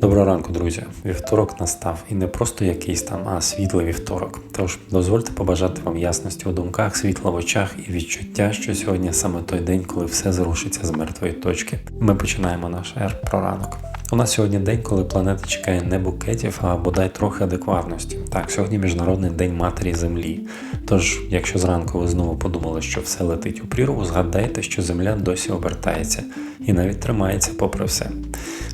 Доброго ранку, друзі. Вівторок настав і не просто якийсь там, а світлий вівторок. Тож дозвольте побажати вам ясності у думках, світла в очах і відчуття, що сьогодні саме той день, коли все зрушиться з мертвої точки. Ми починаємо наш ер про ранок. У нас сьогодні день, коли планета чекає не букетів, а бодай трохи адекватності. Так, сьогодні міжнародний день матері Землі. Тож, якщо зранку ви знову подумали, що все летить у прірву, згадайте, що Земля досі обертається і навіть тримається попри все.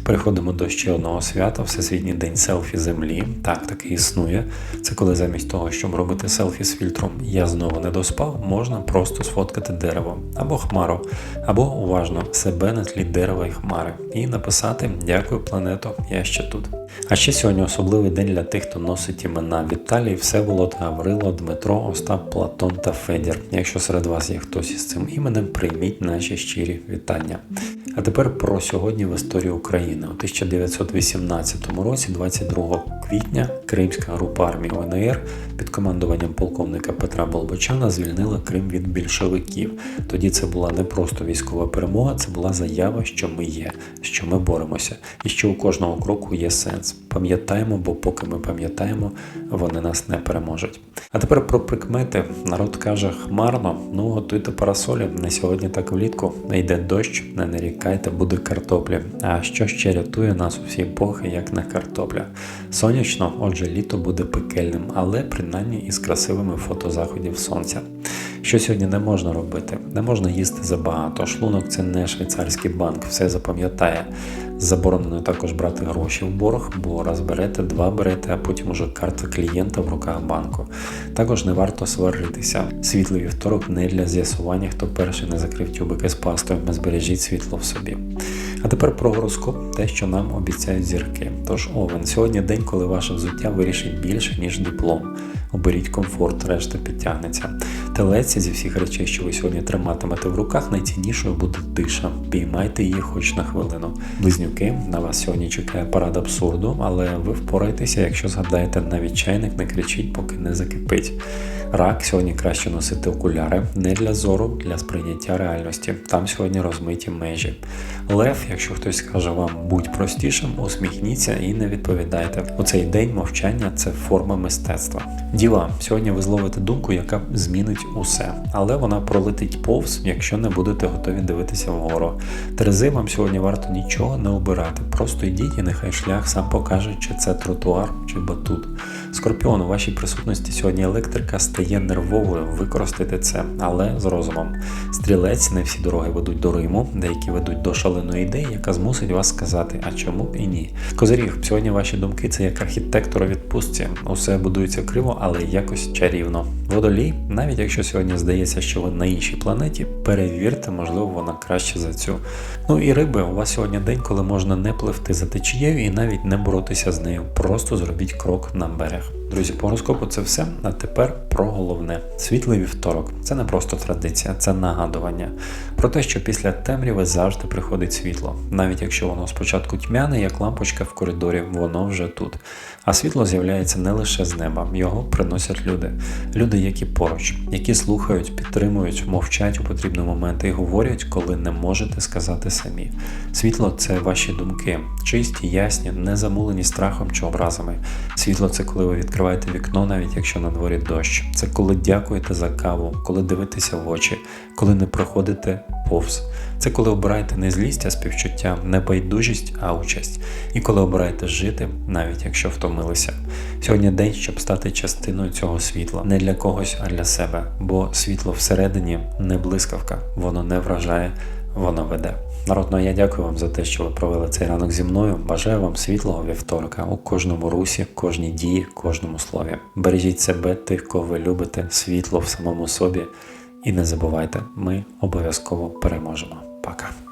Переходимо до ще одного свята Всесвітній день селфі Землі. Так, таки існує. Це коли замість того, щоб робити селфі з фільтром Я знову не доспав, можна просто сфоткати дерево або хмару, або уважно себе на тлі дерева і хмари, і написати Дякую, плането, я ще тут. А ще сьогодні особливий день для тих, хто носить імена Віталій, Всеволод, Гаврило, Дмитро, Остап, Платон та Федір. Якщо серед вас є хтось із цим іменем, прийміть наші щирі вітання. А тепер про сьогодні в історії України. У 1918 році, 22 квітня, Кримська група армії ВНР під командуванням полковника Петра Болбочана звільнила Крим від більшовиків. Тоді це була не просто військова перемога, це була заява, що ми є, що ми боремося, і що у кожного кроку є сенс. Пам'ятаємо, бо поки ми пам'ятаємо, вони нас не переможуть. А тепер про прикмети. Народ каже хмарно, ну готуйте парасолі. Не сьогодні так влітку. Не йде дощ, не нарікайте, буде картопля. А що ще рятує нас у всі епохи, як не картопля? Сонячно, отже, літо буде пекельним, але принаймні із красивими фотозаходів сонця. Що сьогодні не можна робити? Не можна їсти забагато. Шлунок це не швейцарський банк, все запам'ятає. Заборонено також брати гроші в борг, бо раз берете, два берете, а потім уже карта клієнта в руках банку. Також не варто сваритися. Світлий вівторок не для з'ясування, хто перший не закрив тюбики з пастою, збережіть світло в собі. А тепер про гороскоп, те, що нам обіцяють зірки. Тож овен, сьогодні день, коли ваше взуття вирішить більше, ніж диплом. Оберіть комфорт, решта підтягнеться. Телеці зі всіх речей, що ви сьогодні триматимете в руках, найціннішою буде тиша. Піймайте її хоч на хвилину. Близнюки, на вас сьогодні чекає парад абсурду, але ви впораєтеся, якщо згадаєте, навіть чайник не кричіть, поки не закипить. Рак сьогодні краще носити окуляри не для зору, для сприйняття реальності. Там сьогодні розмиті межі. Лев, якщо хтось скаже вам будь простішим, усміхніться і не відповідайте. У цей день мовчання це форма мистецтва. Діва, сьогодні ви зловите думку, яка змінить усе, але вона пролетить повз, якщо не будете готові дивитися вгору. Терези вам сьогодні варто нічого не обирати. Просто йдіть і нехай шлях сам покаже, чи це тротуар, чи батут. Скорпіон, у вашій присутності сьогодні електрика стає нервовою, використайте це, але з розумом. Стрілець, не всі дороги ведуть до Риму, деякі ведуть до шаленої ідеї, яка змусить вас сказати, а чому б і ні. Козиріг, сьогодні ваші думки це як архітектор у відпустці. Усе будується криво, але якось чарівно. Водолій, навіть якщо сьогодні здається, що ви на іншій планеті, перевірте, можливо, вона краще за цю. Ну і риби, у вас сьогодні день, коли можна не пливти за течією і навіть не боротися з нею. Просто зробіть крок на берег. frères. Друзі, по гороскопу це все. А тепер про головне. Світлий вівторок це не просто традиція, це нагадування про те, що після темряви завжди приходить світло, навіть якщо воно спочатку тьмяне, як лампочка в коридорі, воно вже тут. А світло з'являється не лише з неба, його приносять люди. Люди, які поруч, які слухають, підтримують, мовчать у потрібні моменти і говорять, коли не можете сказати самі. Світло це ваші думки, чисті, ясні, не замулені страхом чи образами. Світло це коли ви відкриваєте вікно, навіть якщо на дворі дощ. Це коли дякуєте за каву, коли дивитеся в очі, коли не проходите повз. Це коли обираєте не злість, а співчуття, не байдужість, а участь. І коли обираєте жити, навіть якщо втомилися. Сьогодні день, щоб стати частиною цього світла, не для когось, а для себе. Бо світло всередині не блискавка, воно не вражає, воно веде. Народно, я дякую вам за те, що ви провели цей ранок зі мною. Бажаю вам світлого вівторка у кожному русі, кожній дії, кожному слові. Бережіть себе, тих, кого ви любите, світло в самому собі. І не забувайте, ми обов'язково переможемо. Пока.